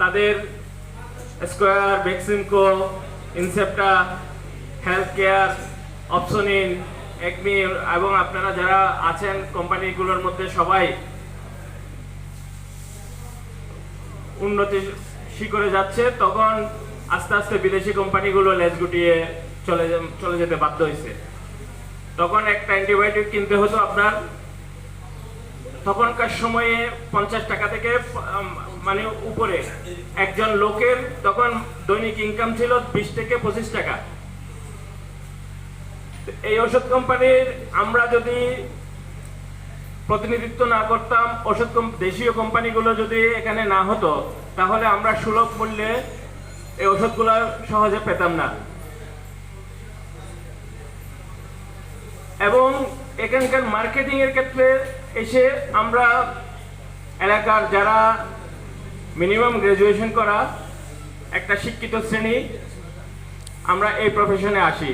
তাদের স্কোয়ার, ভ্যাকসিনকো, Incepta health care অপশনিন একমি এবং আপনারা যারা আছেন কোম্পানিগুলোর মধ্যে সবাই উন্নতি শিখরে যাচ্ছে, তখন আস্তে আস্তে বিদেশি কোম্পানিগুলো লেজ গুটিয়ে চলে চলে যেতে বাধ্য হয়েছে তখন একটা অ্যান্টিবায়োটিক কিনতে হতো আপনার। তখনকার সময়ে পঞ্চাশ টাকা থেকে মানে উপরে। একজন লোকের তখন দৈনিক ইনকাম ছিল বিশ থেকে পঁচিশ টাকা। এই ওষুধ কোম্পানির আমরা যদি প্রতিনিধিত্ব না করতাম, ওষুধ দেশীয় কোম্পানিগুলো যদি এখানে না হতো, তাহলে আমরা সুলভ মূল্যে এই ওষুধগুলো সহজে পেতাম না। এবং এখানকার মার্কেটিং এর ক্ষেত্রে এসে আমরা এলাকার যারা মিনিমাম গ্রাজুয়েশন করা একটা শিক্ষিত শ্রেণি আমরা এই প্রফেশনে আসি।